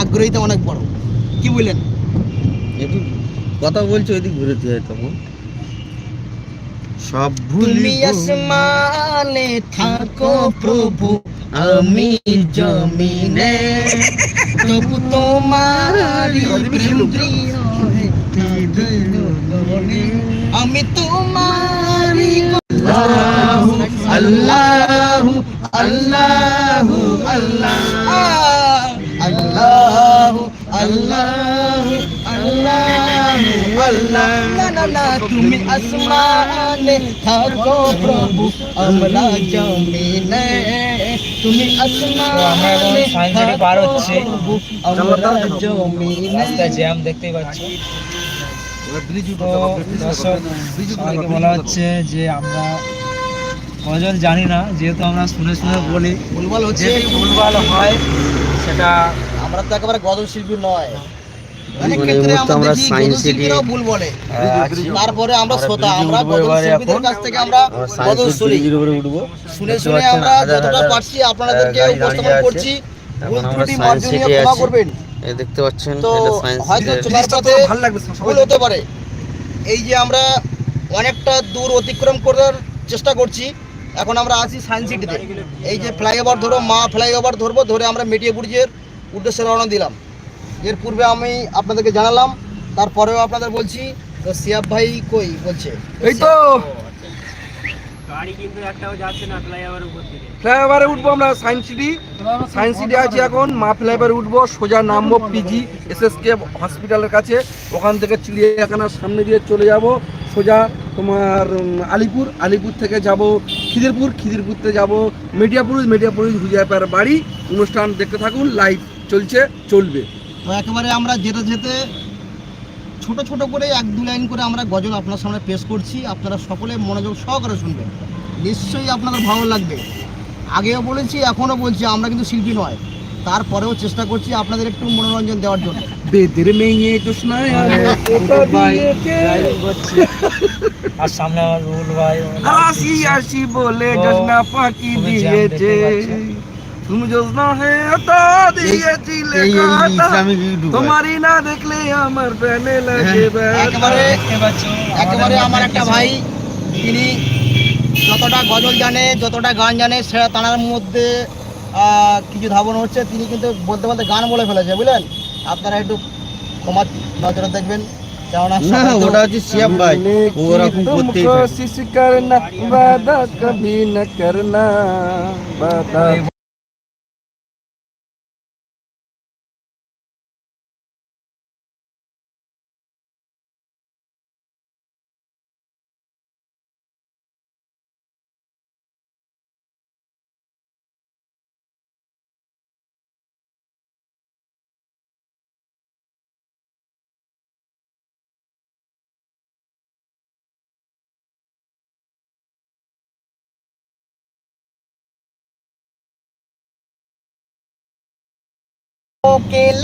আগ্রহীতা অনেক বড়। কি বললেন? একটু কথা বলছো ওইদিক ঘুরেতে হয় তখন। সব ভুলি আসমানে থাকো প্রভু আমি জমিনে। তবু তোমারি আমি তোমারি আল্লাহু আল্লাহু আল্লাহু আল্লাহ। আল্লাহু আল্লাহু আল্লাহু। আল্লাহ না না না তুমি আসমানে থাকো প্রভু আমরা জমিনে। তুমি আসমানে আমরা এখন সায়েন্স সিটি পার হচ্ছি। আমরা জমিনে। রাস্তায় জ্যাম দেখতেই পাচ্ছি। তো বলা হচ্ছে যে আমরা গজল জানি না যেহেতু আমরা শুনে শুনে বলি ভুলভাল হচ্ছে। ভুলভাল হয় সেটা আমরা তো একেবারে গজল শিল্পী নয় অনেক মানে ক্ষেত্রে আমরা শিল্পীরাও ভুল বলে। তারপরে আমরা শ্রোতা আমরা গজল শিল্পীদের কাছ থেকে আমরা আমরা গজল শুনি শুনে দেখতে শুনে পাচ্ছেন আমরা যতটা পারছি আপনাদেরকে উপস্থাপন করছি আছে। ভুল ত্রুটি মার্জনীয় ক্ষমা করবেন। এই দেখতে পাচ্ছেন এটা সায়েন্স হয়তো চলার পথে ভুল হতে পারে। এই যে আমরা অনেকটা দূর অতিক্রম করার চেষ্টা করছি এখন আমরা আছি সায়েন্স সিটিতে। এই যে ফ্লাইওভার ধরো মা ফ্লাইওভার ধরবো ধরে আমরা মেটিয়া ব্রিজের উদ্দেশ্যে রওনা দিলাম। এর পূর্বে আমি আপনাদেরকে জানালাম তারপরেও আপনাদের বলছি তো সিয়াব ভাই কই? বলছে। এই তো! গাড়ি কিন্তু একটাও যাচ্ছে না ফ্লাইওভার উপর থেকে। ফ্লাইওভারে উঠবো আমরা সায়েন্স সিটি। সায়েন্স সিটি আছি এখন মা ফ্লাইওভারে উঠবো সোজা নামবো পিজি এসএসকে হসপিটালের কাছে। ওখান থেকে চিড়িয়াখানার সামনে দিয়ে চলে যাব সোজা তোমার আলিপুর। আলিপুর থেকে যাব খিদিরপুর। খিদিরপুর থেকে যাব মেটিয়াপুর মেটিয়াপুর হুজিয়াপার বাড়ি। অনুষ্ঠান দেখতে থাকুন লাইভ। চলছে চলবে। তো একেবারে আমরা যেতে যেতে ছোট ছোট করে এক দু লাইন করে আমরা গজল আপনার সামনে পেশ করছি। আপনারা সকলে মনোযোগ সহকারে শুনবেন। নিশ্চয়ই আপনাদের ভালো লাগবে। আগেও বলেছি এখনও বলছি আমরা কিন্তু শিল্পী নয়। তারপরেও চেষ্টা করছি আপনাদের একটু মনোরঞ্জন দেওয়ার জন্য। বেদের মেয়ে জোসনায় আর সামনে আমার রুল ভাই। আসি আসি বলে জোসনা দিয়েছে। তুমি জ্যোৎস্না হেতা দিয়েছিলে তোমারই না দেখলে আমার প্যানে লাগে একেবারে একেবারে আমার একটা ভাই তিনি যতটা গজল জানে যতটা গান জানে সেটা তার মধ্যে কিছু ধাবন হচ্ছে। তিনি কিন্তু বলতে বলতে গান বলে ফেলেছে বুঝলেন? আপনারা একটু ক্ষমা নজরে দেখবেন। ওটা হচ্ছে সিয়াম ভাই। ওরকম করতেই কোশিশ করনা বাদা কবি না করনা বাদা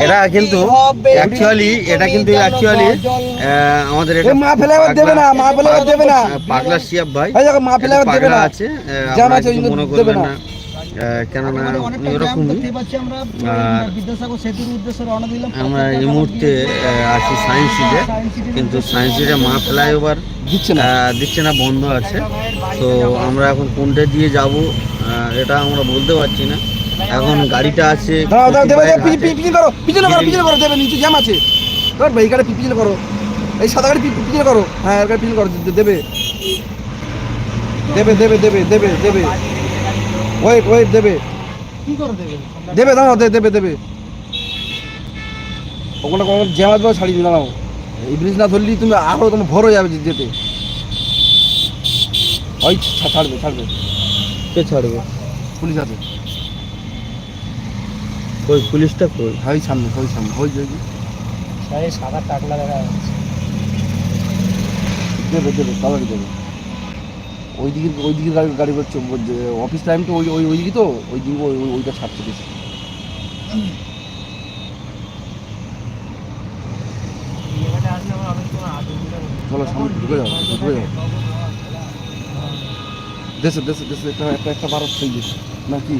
এটা কিন্তু অ্যাকচুয়ালি এটা কিন্তু অ্যাকচুয়ালি আমাদের এটা মা ফেলাবার দেবে না, মা ফেলাবার দেবে না। পাগলা শিয়াব ভাই। এই দেখো, মা ফেলাবার দেবে না। আছে আহ, জান মনে না। কেননা আমরা আর বিদ্যাসাগর সেতুর উদ্দেশ্যে রওনা দিলাম। আমরা এই মুহূর্তে আছি সায়েন্স সিটে কিন্তু সায়েন্স সিটে মা ফ্লাইওভার দিচ্ছে না। আহ, দিচ্ছে না বন্ধ আছে। তো আমরা এখন কোনটা দিয়ে যাব এটা আমরা বলতে পারছি না। এখন গাড়িটা আছে দেবে দেবে, পিছনে করো পিছনে করো পিছনে করো দেবে নিচে জ্যাম আছে। তোর ভাই গাড়ি পিছনে করো। এই সাদা গাড়ি পিছনে করো। হ্যাঁ এর গাড়ি পিছনে করো দেবে। দেবে দেবে দেবে দেবে দেবে। ওয়েট ওয়েট দেবে। দেবে দেবে দাঁড়াও দে- দেবে দেবে। ওখানে কোনো জ্যাম আসবে ছাড়িয়ে দাঁড়াও। এই ব্রিজ না ধরলেই তুমি আরও তোমার ভর হয়ে যাবে যেতে। ওই ছাড়বে ছাড়বে। কে ছাড়বে? পুলিশ আছে। ওই পুলিশটা কই? ওই সামনে ওই সামনে ওই যে ওই যে। সাড়ে সাদা টাকলা দেখা যাচ্ছে। দেবে দেবে তাড়াতাড়ি দেবে। ওই দিকে ওই দিকে গাড়ি গাড়ি করছে অফিস টাইম তো ওই ওই ওই দিকে তো? ওই দিকে ওই ওই- ওইটা ছাড়ছে বেশি। চলো সামনে ঢুকে যাও ঢুকে যাও। দেশে দেশে দেশে একটা একটা একটা ভারত সেই না কি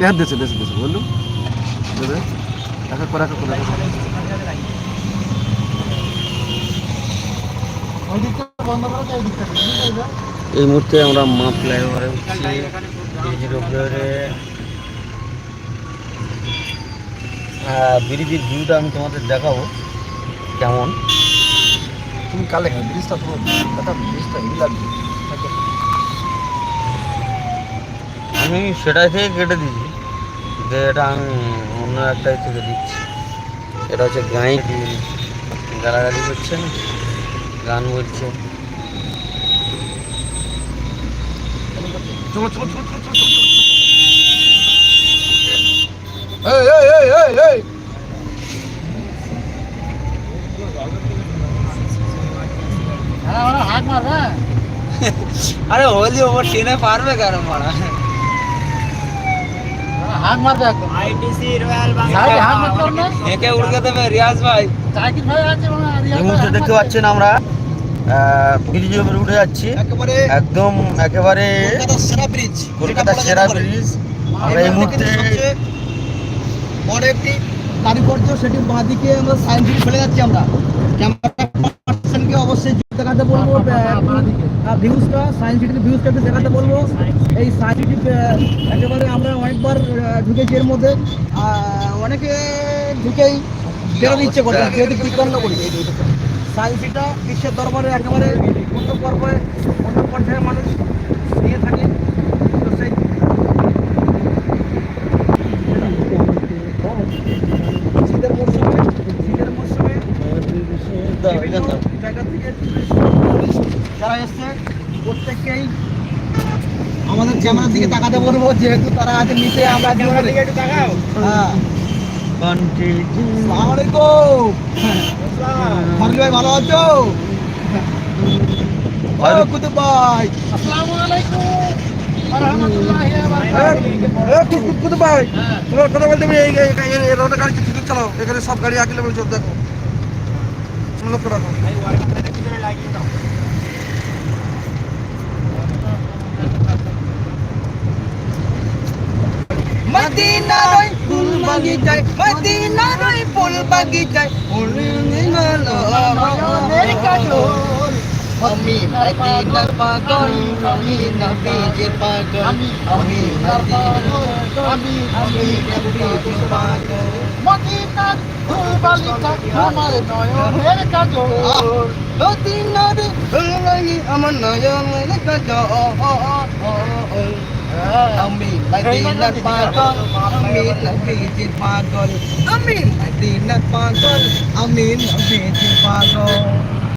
হ্যাঁ দিয়েছে দিয়েছে দিয়েছে বললুম দেবে একা করে একা করে। এই মুহূর্তে আমরা মা ফ্লাইওভারে উঠছি ব্রিজের ভিউটা আমি তোমাদের দেখাবো, কেমন? তুমি কালে ব্রিজটা পুরো একটা ব্রিজটা হেভি লাগবে। আমি সেটাই থেকে কেটে দিয়েছি। যে এটা আমি অন্য একটাই থেকে দিচ্ছি। এটা হচ্ছে গাঁই। দিয়ে দিচ্ছি। গালাগালি করছে গান বলছে। চলো চলো চলো চলো চলো চলো। এই এই এই এই এই আরে হোলি ওভার টেনে পারবে কেন মারা? হাঁক মারবে একদম আইটিসি রয়্যাল বাংলা হাঁক মারতে না? একে উড়কে দেবে রিয়াজ ভাই। চাকির ভাই আছে এই মুহূর্তে দেখতে পাচ্ছেন আমরা ব্রিজের উপরে উঠে যাচ্ছি। একেবারে একদম একেবারে সেরা ব্রিজ কলকাতার সেরা ব্রিজ আমরা এই মুহূর্তে বড় একটি কারুকার্য সেটি বাঁদিকে আমরা ফেলে যাচ্ছি আমরা। ক্যামেরা অবশ্যই দেখাতে বলব ভিউজটা সায়েন্স সিটির ভিউজটা একটু দেখাতে বলব। এই সায়েন্স সিটি একেবারে আমরা অনেকবার ঢুকেছি এর মধ্যে। অনেকে ঢুকেই বেরোতে ইচ্ছে করছে যেহেতু বিকন্ন করি। সায়েন্স সিটিটা বিশ্বের দরবারে একেবারে অন্য পর্যায়ে অন্য পর্যায়ের মানুষ নিয়ে থাকে। তো সেই শীতের মরশুমে শীতের মরশুমে বিভিন্ন জায়গা থেকে যারা এসছে প্রত্যেককেই আমাদের ক্যামেরার দিকে তাকাতে বলব যেহেতু তারা আছে নিচে আমরা ক্যামেরার দিকে একটু তাকাও। হ্যাঁ। আসসালামু আলাইকুম। ফারুক ভাই ভালো আছো? ও কুতুব ভাই। কুতু ভাই। তোমার কথা বলতে আমি এই এই- এই- এই রোডে গাড়ি চালাও। এখানে সব গাড়ি এক কিলোমিটার চলতে দেখো। লক্ষ্য রাখো মদিনার ফুল বাগিচায় মদিনার ফুল বাগিচায়। ফুল কাজল আমি মদিনার পাগল আমি নবীজির পাগল আমি মদিনার আমি আমি নবীজির পাগল মদিনার ফুল বাগিচায় আমার নয়নের কাজল মদিনার ফুল বাগিচায় আমার নয়নের কাজল আমি মদিনার পাগল আমি নবীজির পাগল আমি মদিনার পাগল আমি নবীজির পাগল